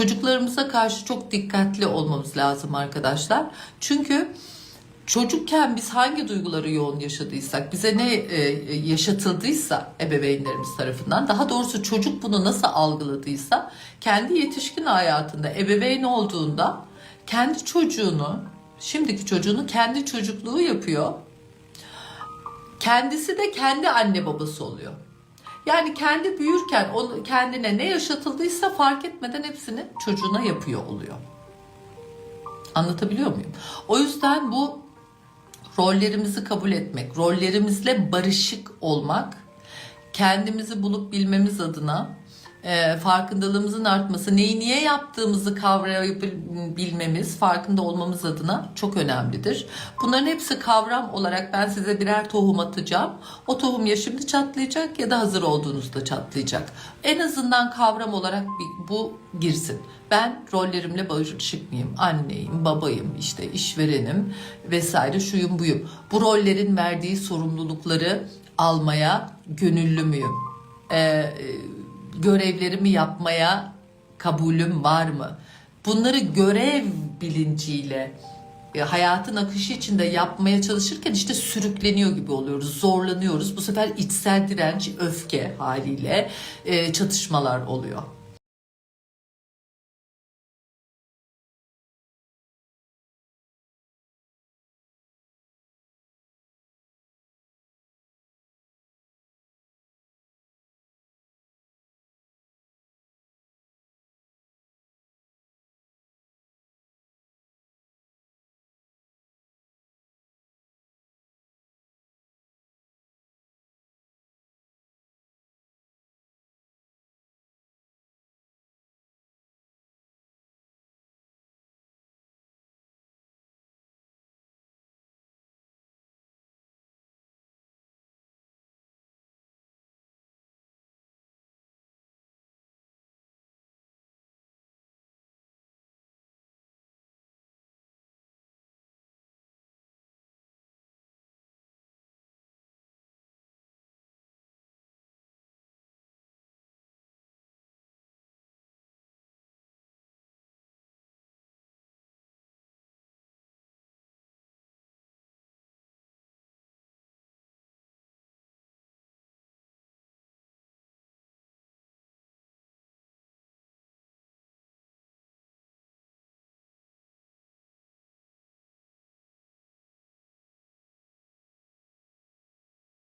Çocuklarımıza karşı çok dikkatli olmamız lazım arkadaşlar. Çünkü çocukken biz hangi duyguları yoğun yaşadıysak, bize ne e, yaşatıldıysa ebeveynlerimiz tarafından, daha doğrusu çocuk bunu nasıl algıladıysa, kendi yetişkin hayatında ebeveyn olduğunda kendi çocuğunu, şimdiki çocuğunu kendi çocukluğu yapıyor. Kendisi de kendi anne babası oluyor. Yani kendi büyürken kendine ne yaşatıldıysa fark etmeden hepsini çocuğuna yapıyor oluyor. Anlatabiliyor muyum? O yüzden bu rollerimizi kabul etmek, rollerimizle barışık olmak, kendimizi bulup bilmemiz adına e, farkındalığımızın artması, neyi niye yaptığımızı kavrayabilmemiz, farkında olmamız adına çok önemlidir. Bunların hepsi kavram olarak ben size birer tohum atacağım. O tohum ya şimdi çatlayacak ya da hazır olduğunuzda çatlayacak. En azından kavram olarak bu girsin. Ben rollerimle barışık mıyım? Anneyim, babayım, işte işverenim vesaire şuyum buyum. Bu rollerin verdiği sorumlulukları almaya gönüllü müyüm? Ee, görevlerimi yapmaya kabulüm var mı? Bunları görev bilinciyle e, hayatın akışı içinde yapmaya çalışırken işte sürükleniyor gibi oluyoruz, zorlanıyoruz. Bu sefer içsel direnç, öfke haliyle e, çatışmalar oluyor.